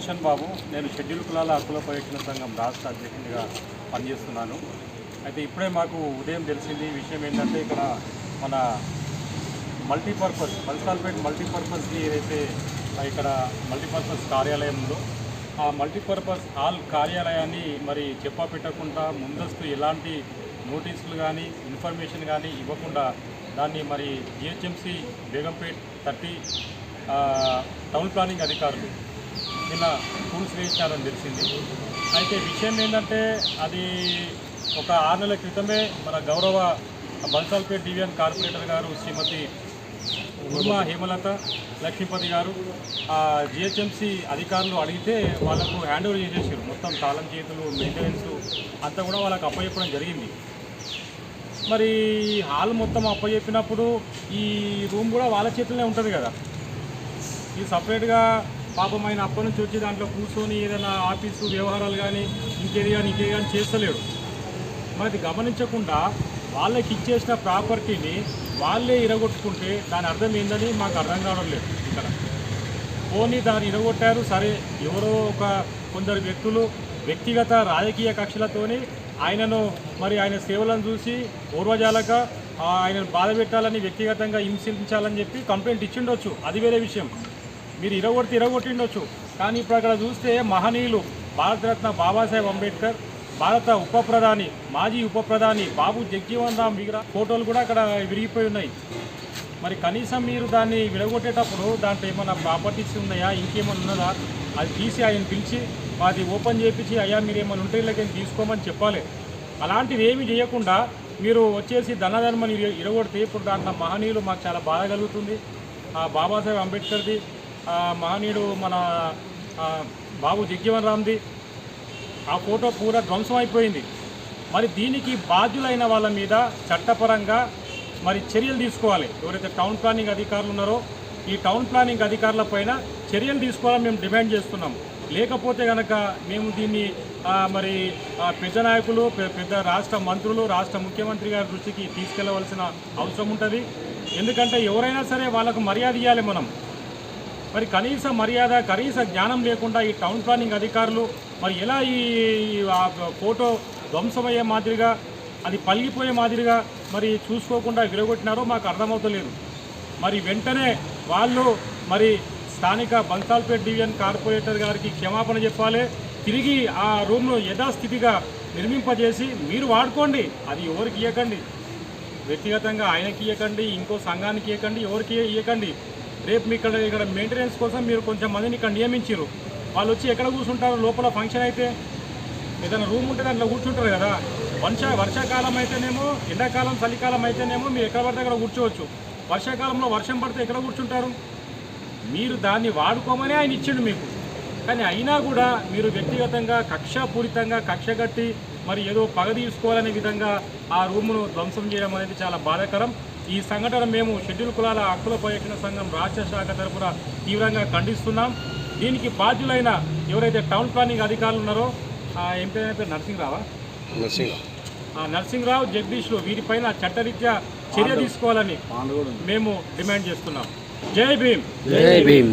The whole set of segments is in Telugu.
సుదర్శన్ బాబు నేను షెడ్యూల్ కులాల హక్కుల పర్యటన సంఘం రాష్ట్ర అధ్యక్షునిగా పనిచేస్తున్నాను. అయితే ఇప్పుడే మాకు ఉదయం తెలిసింది విషయం ఏంటంటే ఇక్కడ మన మల్టీపర్పస్ పల్సాల్పేట్ మల్టీపర్పస్కి ఏదైతే ఇక్కడ మల్టీపర్పస్ కార్యాలయం ఉందో ఆ మల్టీపర్పస్ ఆల్ కార్యాలయాన్ని మరి చెప్పా పెట్టకుండా ముందస్తు ఎలాంటి నోటీసులు కానీ ఇన్ఫర్మేషన్ కానీ ఇవ్వకుండా దాన్ని మరి GHMC Begumpet thirty town planning అధికారులు నిన్న కూల్స్ వేయించారని తెలిసింది. అయితే విషయం ఏంటంటే అది ఒక ఆరు నెలల క్రితమే మన గౌరవ బన్సాల్పేట్ డివిజన్ కార్పొరేటర్ గారు శ్రీమతి ఉర్మా హేమలత లక్ష్మీపతి గారు ఆ జిహెచ్ఎంసీ అధికారులు అడిగితే వాళ్ళకు హ్యాండ్ ఓవర్ చేసేసారు. మొత్తం తాళం చేతులు మెయింటెనెన్స్ అంతా కూడా వాళ్ళకి అప్పచెప్పడం జరిగింది. మరి హాల్ మొత్తం అప్పచెప్పినప్పుడు ఈ రూమ్ కూడా వాళ్ళ చేతుల్లోనే ఉంటుంది కదా. ఇది సపరేట్గా పాపం ఆయన అప్పటి నుంచి వచ్చి దాంట్లో కూర్చొని ఏదైనా ఆఫీసు వ్యవహారాలు కానీ ఇంకేది కానీ ఇంకేది కానీ చేస్తలేడు. మరి గమనించకుండా వాళ్ళకి ఇచ్చేసిన ప్రాపర్టీని వాళ్ళే ఇరగొట్టుకుంటే దాని అర్థం ఏందని మాకు అర్థం కావడం లేదు ఇక్కడ. పోనీ దాన్ని ఇరగొట్టారు సరే ఎవరో ఒక కొందరు వ్యక్తులు వ్యక్తిగత రాజకీయ కక్షలతోని ఆయనను మరి ఆయన సేవలను చూసి పూర్వజాలక ఆయనను బాధ పెట్టాలని వ్యక్తిగతంగా హింసించాలని చెప్పి కంప్లైంట్ ఇచ్చిండొచ్చు. అది వేరే విషయం. మీరు ఇరగొడితే ఇరగొట్టిండొచ్చు. కానీ ఇప్పుడు అక్కడ చూస్తే మహనీయులు భారతరత్న బాబాసాహెబ్ అంబేద్కర్ భారత ఉప ప్రధాని మాజీ ఉప ప్రధాని బాబు జగ్జీవన్ రామ్ విగ్రహ ఫోటోలు కూడా అక్కడ విరిగిపోయి ఉన్నాయి. మరి కనీసం మీరు దాన్ని విడగొట్టేటప్పుడు దాంట్లో ఏమైనా ప్రాపర్టీస్ ఉన్నాయా? ఇంకేమైనా ఉన్నదా? అది తీసి ఆయన పిలిచి అది ఓపెన్ చేయించి అయ్యా మీరు ఏమైనా ఉంటే ఇలాగ తీసుకోమని చెప్పాలి. అలాంటివి ఏమీ చేయకుండా మీరు వచ్చేసి ధనధర్మని ఇరగొడితే ఇప్పుడు దాంట్లో మహనీయులు మాకు చాలా బాధ కలుగుతుంది. ఆ బాబాసాహెబ్ అంబేద్కర్ది మహనీయుడు మన బాబు జగ్జీవన్ రామ్ది. ఆ ఫోటో పూరా ధ్వంసం అయిపోయింది. మరి దీనికి బాధ్యులైన వాళ్ళ మీద చట్టపరంగా మరి చర్యలు తీసుకోవాలి. ఎవరైతే టౌన్ ప్లానింగ్ అధికారులు ఉన్నారో ఈ టౌన్ ప్లానింగ్ అధికారుల పైన చర్యలు తీసుకోవాలని మేము డిమాండ్ చేస్తున్నాం. లేకపోతే కనుక మేము దీన్ని మరి పెద్ద నాయకులు పెద్ద రాష్ట్ర మంత్రులు రాష్ట్ర ముఖ్యమంత్రి గారి దృష్టికి తీసుకెళ్ళవలసిన అవసరం ఉంటుంది. ఎందుకంటే ఎవరైనా సరే వాళ్ళకు మర్యాద ఇవ్వాలి మనం. మరి కనీస మర్యాద కనీస జ్ఞానం లేకుండా ఈ టౌన్ ప్లానింగ్ అధికారులు మరి ఎలా ఈ ఫోటో ధ్వంసమయ్యే మాదిరిగా అది పలిగిపోయే మాదిరిగా మరి చూసుకోకుండా విరగొట్టినారో మాకు అర్థమవుతలేదు. మరి వెంటనే వాళ్ళు మరి స్థానిక బన్సాల్పేట్ డివిజన్ కార్పొరేటర్ గారికి క్షమాపణ చెప్పాలి. తిరిగి ఆ రూమ్ను యథాస్థితిగా నిర్మింపజేసి మీరు వాడుకోండి. అది ఎవరికి ఇవ్వకండి వ్యక్తిగతంగా ఆయనకి ఇవ్వకండి ఇంకో సంఘానికి ఇవ్వకండి ఎవరికి ఇవ్వకండి రేపు మీ ఇక్కడ ఇక్కడ మెయింటెనెన్స్ కోసం మీరు కొంచెం మందిని ఇక్కడ నియమించారు వాళ్ళు వచ్చి ఎక్కడ కూర్చుంటారు? లోపల ఫంక్షన్ అయితే ఏదైనా రూమ్ ఉంటే దాంట్లో కూర్చుంటారు కదా. వర్ష వర్షాకాలం అయితేనేమో ఎండాకాలం చలికాలం అయితేనేమో మీరు ఎక్కడ పడితే అక్కడ కూర్చోవచ్చు. వర్షాకాలంలో వర్షం పడితే ఎక్కడ కూర్చుంటారు? మీరు దాన్ని వాడుకోమని ఆయన ఇచ్చిండు మీకు. కానీ అయినా కూడా మీరు వ్యక్తిగతంగా కక్షపూరితంగా కక్ష కట్టి మరి ఏదో పగ తీసుకోవాలనే విధంగా ఆ రూమును ధ్వంసం చేయడం అనేది చాలా బాధాకరం. ఈ సంఘటన మేము షెడ్యూల్ కులాల హక్కుల పరిరక్షణ సంఘం రాష్ట్ర శాఖ తరఫున తీవ్రంగా ఖండిస్తున్నాం. దీనికి బాధ్యులైన ఎవరైతే టౌన్ ప్లానింగ్ అధికారులు ఉన్నారో ఆ ఎంపీ పేరు నరసింహరావా? ఆ నరసింహరావు జగదీష్లు వీరిపైన చట్టరీత్యా చర్య తీసుకోవాలని మేము డిమాండ్ చేస్తున్నాం. జై భీమ్. జై భీమ్.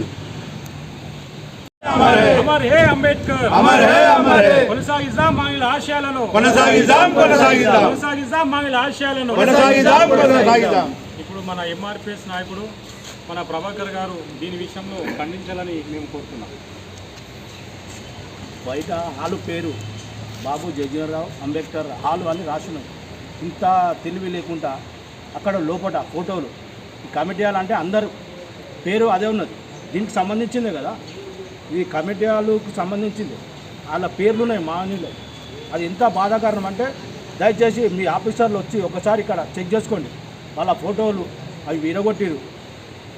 అమర్. హే అంబేద్కర్. అమర్ హే అమర్. హే కొనసాగిద్దాం మామిల ఆశయాలను. కొనసాగిద్దాం కొనసాగిద్దాం. కొనసాగిద్దాం మామిల ఆశయాలను. కొనసాగిద్దాం కొనసాగిద్దాం. ఇప్పుడు మన ఎంఆర్పిఎస్ నాయకుడు మన ప్రభాకర్ గారు దీని విషయంలో ఖండించాలని మేము కోరుతున్నాం. బయట హాలు పేరు బాబు జగ్జీవనరావు అంబేద్కర్ హాలు అని రాసినాం. ఇంత తెలివి లేకుండా అక్కడ లోపట ఫోటోలు. కమిటీ అంటే అందరూ. పేరు అదే ఉన్నది. దీనికి సంబంధించిందే కదా. ఇది కమిటీ హాలుకు సంబంధించింది. వాళ్ళ పేర్లు ఉన్నాయి మానీలు. అది ఎంత బాధాకరం అంటే దయచేసి మీ ఆఫీసర్లు వచ్చి ఒకసారి ఇక్కడ చెక్ చేసుకోండి. వాళ్ళ ఫోటోలు అవి విరగొట్టిరు.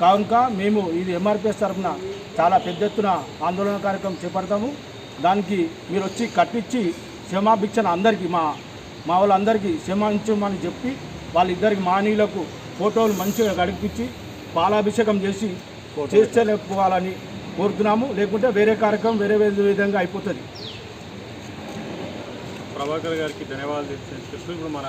కనుక మేము ఇది ఎంఆర్పిఎస్ తరఫున చాలా పెద్ద ఎత్తున ఆందోళన కార్యక్రమం చేపడతాము. దానికి మీరు వచ్చి కట్టించి క్షమాభిక్షణ అందరికీ మా మా వాళ్ళందరికీ క్షమించమని చెప్పి వాళ్ళిద్దరికి మానీయులకు ఫోటోలు మంచిగా గడిపించి పాలాభిషేకం చేసి చేస్తే పోవాలని కోరుతున్నాము. లేకుంటే వేరే కార్యక్రమం వేరే వేరే విధంగా అయిపోతుంది. ప్రభాకర్ గారికి ధన్యవాదాలు తెలుసు ఇప్పుడు మన